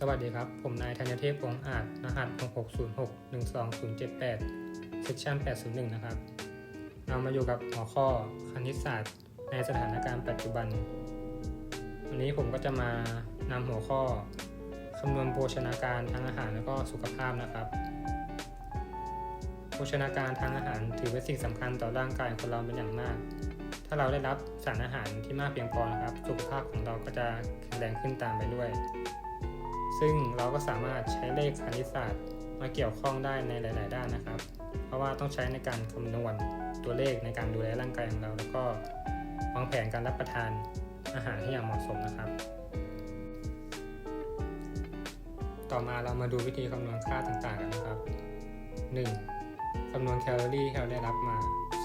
สวัสดีครับ ผมนายธัญเทพวงศ์อาจ รหัส 6606 12078เซสชัน801 นะครับ เรามาอยู่กับหัวข้อคณิตศาสตร์ในสถานการณ์ปัจจุบัน วันนี้ผมก็จะมานำหัวข้อคำนวณโภชนาการทางอาหารและก็สุขภาพนะครับ โภชนาการทางอาหารถือเป็นสิ่งสำคัญต่อร่างกายของเราเป็นอย่างมาก ถ้าเราได้รับสารอาหารที่มากเพียงพอนะครับ สุขภาพของเราก็จะแข็งแรงขึ้นตามไปด้วย ซึ่งเราก็สามารถใช้เลขคณิตศาสตร์มาเกี่ยวข้องได้ในหลาย ๆ ด้านนะครับ เพราะว่าต้องใช้ในการคำนวณตัวเลขในการดูแลร่างกายของเรา แล้วก็วางแผนการรับประทานอาหารให้อย่างเหมาะสมนะครับ ต่อมาเรามาดูวิธีคำนวณค่าต่างๆกันนะครับ 1. คำนวณแคลอรี่ที่เราได้รับมา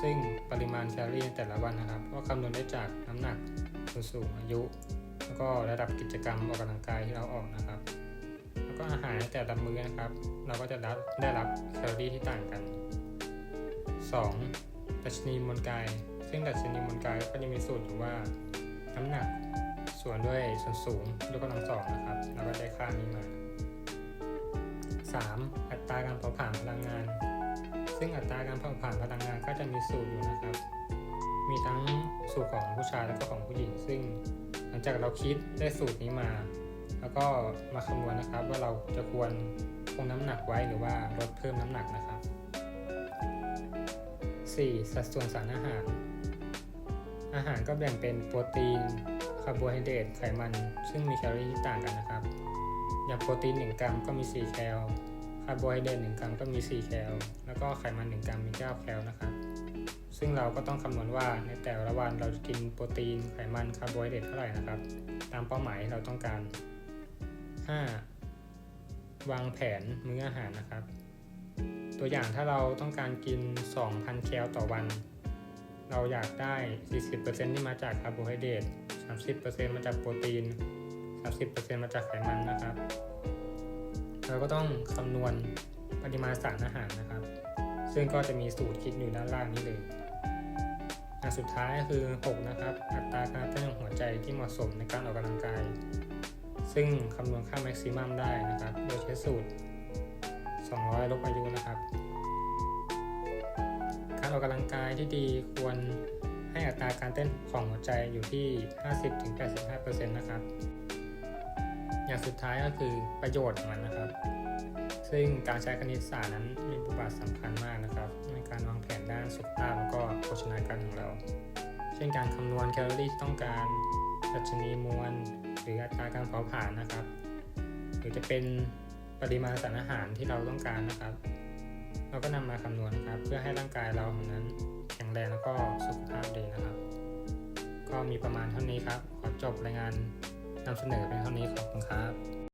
ซึ่งปริมาณแคลอรี่ในแต่ละวันนะครับ ก็คำนวณได้จากน้ำหนักส่วนสูงอายุ แล้วก็ระดับกิจกรรมออกกำลังกายที่เราออกนะครับ แล้วก็อาหารแต่ละมื้อนะครับ เราก็จะรับได้รับแคลอรี่ที่ต่างกัน 2. ดัชนีมวลกาย ซึ่งดัชนีมวลกายก็จะมีสูตรอยู่ว่า น้ำหนักส่วนด้วยส่วนสูงยกกำลังสองนะครับ เราก็ได้ค่านี้มา 3. อัตราการเผาผลาญพลังงาน ซึ่งอัตราการเผาผลาญพลังงานก็จะมีสูตรอยู่นะครับ มีทั้งสูตรของผู้ชายและก็ของผู้หญิง ซึ่ง หลังจากเราคิดได้สูตรนี้มา แล้วก็มาคำนวณนะครับ ว่าเราจะควรคงน้ำหนักไว้หรือว่าลดเพิ่มน้ำหนักนะครับ 4. สัดส่วนสารอาหาร อาหารก็แบ่งเป็นโปรตีนคาร์โบไฮเดรตไขมัน ซึ่งมีแคลอรี่ที่ต่างกันนะครับ อย่างโปรตีน 1 กรัมก็มี 4 แคลคาร์โบไฮเดรต1กรัมก็มี 4 แคลแล้วก็ไขมัน 1 กรัมมี 9 แคลนะครับ ซึ่งเราก็ต้องคำนวณว่าในแต่ละวันเราจะกินโปรตีนไขมันคาร์โบไฮเดรตเท่าไหร่นะครับ ตามเป้าหมายที่เราต้องการ 5. วางแผนมื้ออาหารนะครับ ตัวอย่างถ้าเราต้องการกิน 2,000 แคลต่อวัน เราอยากได้ 40%ที่มาจากคาร์โบไฮเดรต30%มาจากโปรตีน 30%มาจากไขมันนะครับ เราก็ต้องคำนวณปริมาณสารอาหารนะครับ ซึ่งก็จะมีสูตรคิดอยู่ด้านล่างนี้เลย อันสุดท้ายก็คือ 6 นะครับ อัตราการเต้นของหัวใจที่เหมาะสมในการออกกำลังกาย ซึ่งคำนวณค่าแม็กซิมัมได้นะครับ โดยใช้สูตร 200 ลบอายุนะครับ การออกกำลังกายที่ดีควรให้อัตราการเต้นของหัวใจอยู่ที่ 50-85%นะครับ อย่างสุดท้ายก็คือประโยชน์ของมันนะครับ ซึ่งการใช้คณิตศาสตร์นั้นมีบทบาทสำคัญมากนะครับ ในการวางแผนด้านสุขภาพ ก็โภชนารของเรา เช่นการคำนวณแคลอรี่ที่ต้องการดัชนีมวล หรืออัตราการเผาผลาญนะครับ หรือจะเป็นปริมาณสารอาหารที่เราต้องการนะครับ เราก็นำมาคำนวณนะครับ เพื่อให้ร่างกายเรานั้นแข็งแรงแล้วก็สุขภาพดีนะครับ ก็มีประมาณเท่านี้ครับ ขอจบรายงานนำเสนอเป็นเท่านี้ขอบคุณครับ